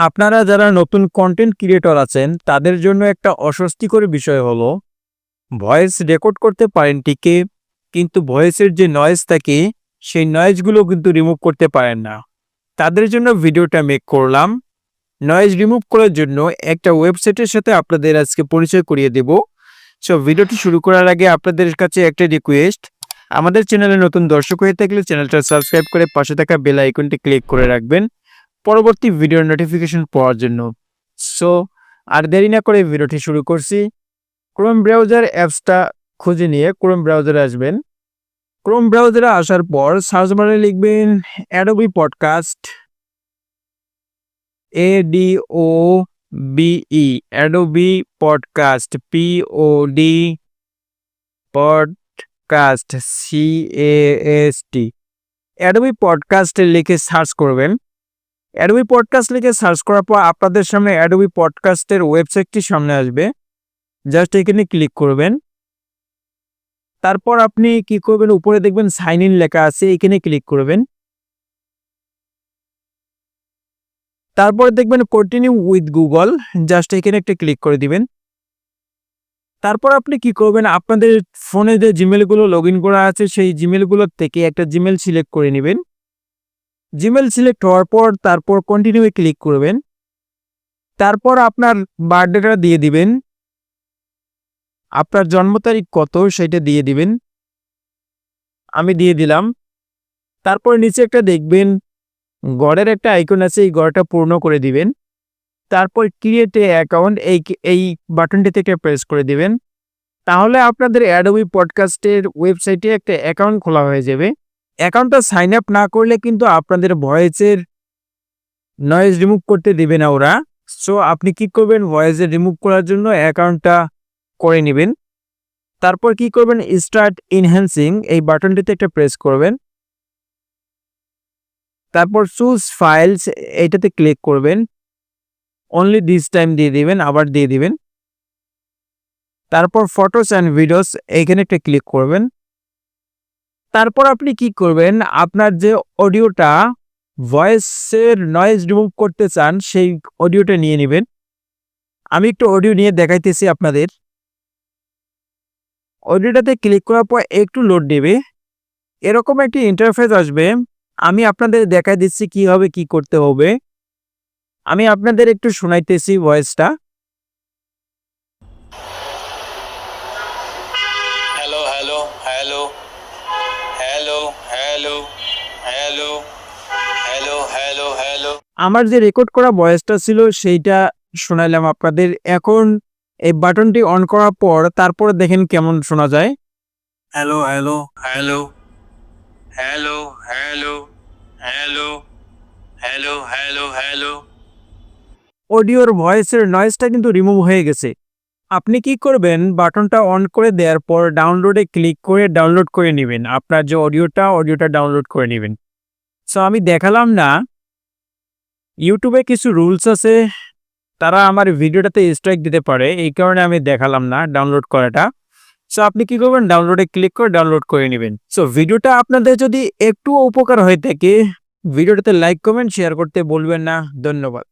আপনারা যারা নতুন কন্টেন্ট ক্রিয়েটর আছেন, তাদের জন্য একটা অস্বস্তিকর বিষয় হলো ভয়েস রেকর্ড করতে পারেন ঠিকই, কিন্তু ভয়েসের যে নয়েজ থাকে, সেই নয়েজগুলো কিন্তু রিমুভ করতে পারেন না। তাদের জন্য ভিডিওটা মেক করলাম। নয়েজ রিমুভ করার জন্য একটা ওয়েবসাইটের সাথে আপনাদের আজকে পরিচয় করিয়ে দেব। সো ভিডিওটি শুরু করার আগে আপনাদের কাছে একটা রিকোয়েস্ট আমাদের চ্যানেলে নতুন দর্শক হয়ে থাকলে চ্যানেলটা সাবস্ক্রাইব করে পাশে থাকা বেল আইকনটি ক্লিক করে রাখবেন। পরবর্তী ভিডিওর নোটিফিকেশন পাওয়ার জন্য। সো আর দেরি না করে ভিডিওটি শুরু করছি। ক্রোম ব্রাউজার অ্যাপসটা খুঁজে নিয়ে ক্রোম ব্রাউজারে আসবেন। ক্রোম ব্রাউজারে আসার পর সার্চ বারে লিখবেন Adobe podcast A D O B E Adobe podcast P O D podcast C S T Adobe পডকাস্টে লিখে সার্চ করবেন। অ্যাডোবি পডকাস্ট লিখে সার্চ করার পর আপনাদের সামনে অ্যাডোবি পডকাস্টের ওয়েবসাইটটি সামনে আসবে। জাস্ট এখানে ক্লিক করবেন। তারপর আপনি কি করবেন? উপরে দেখবেন সাইন ইন লেখা আছে, এখানে ক্লিক করবেন। তারপর দেখবেন কন্টিনিউ উইথ গুগল জাস্ট এখানে একটা ক্লিক করে দিবেন। তারপর আপনি কি করবেন? আপনাদের ফোনে যে জিমেলগুলো লগ ইন করা আছে, সেই জিমেলগুলোর থেকে একটা জিমেল সিলেক্ট করে নেবেন। জিমেল সিলেক্ট হওয়ার পর তারপর কন্টিনিউ ক্লিক করবেন। তারপর আপনার বার্থডেটা দিয়ে দিবেন। আপনার জন্ম তারিখ কত সেটা দিয়ে দিবেন। আমি দিয়ে দিলাম। তারপর নিচে একটা দেখবেন, গড়ের একটা আইকন আছে, এই গড়টা পূর্ণ করে দিবেন। তারপর ক্রিয়েট এ অ্যাকাউন্ট এই এই বাটনটি থেকে প্রেস করে দিবেন। তাহলে আপনাদের অ্যাডোবি পডকাস্টের ওয়েবসাইটে একটা অ্যাকাউন্ট খোলা হয়ে যাবে। অ্যাকাউন্টটা সাইন আপ না করলে কিন্তু আপনাদের ভয়েসের নয়েজ রিমুভ করতে দেবে না ওরা। সো আপনি কি করবেন ভয়েসের রিমুভ করার জন্য অ্যাকাউন্টটা করে নেবেন। তারপর কি করবেন? স্টার্ট ইনহ্যান্সিং এই বাটনটিতে একটা প্রেস করবেন। তারপর চুজ ফাইলস এইটাতে ক্লিক করবেন। অনলি দিস টাইম দিয়ে দিবেন, আবার দিয়ে দিবেন। তারপর ফটোস অ্যান্ড ভিডিওস এইখানে একটা ক্লিক করবেন। তারপর আপনি কি করবেন? আপনার যে অডিওটা ভয়েসের নয়েজ রিমুভ করতে চান, সেই অডিওটা নিয়ে নেবেন। আমি একটু অডিও নিয়ে দেখাইতেছি আপনাদের। অডিওটাতে ক্লিক করার পর একটু লোড নেবে। এরকম একটি ইন্টারফেস আসবে। আমি আপনাদের দেখাই দিচ্ছি কীভাবে কি করতে হবে। আমি আপনাদের একটু শোনাইতেছি ভয়েসটা hello hello hello hello hello hello hello hello আমার যে রেকর্ড করা ভয়েসটা ছিল সেইটা শোনাইলাম আপনাদের। এখন এই বাটনটি অন করার পর তারপরে দেখেন কেমন শোনা যায়। Hello hello hello hello hello hello hello hello hello অডিওর ভয়েসের নয়েজটা কিন্তু রিমুভ হয়ে গেছে। আপনি কি করবেন? বাটনটা অন করে দেওয়ার পর ডাউনলোডে ক্লিক করে ডাউনলোড করে নেবেন। আপনার যে অডিওটা অডিওটা ডাউনলোড করে নেবেন। সো আমি দেখালাম না। ইউটিউবে কিছু রুলস আছে। তারা আমার ভিডিওটাতে স্ট্রাইক দিতে পারে। এই কারণে আমি দেখালাম না ডাউনলোড করাটা। সো আপনি কি করবেন? ডাউনলোডে ক্লিক করে ডাউনলোড করে নেবেন। সো ভিডিওটা আপনাদের যদি একটু উপকার হয়ে থাকে, ভিডিওটাতে লাইক কমেন্ট শেয়ার করতে বলবেন না। ধন্যবাদ।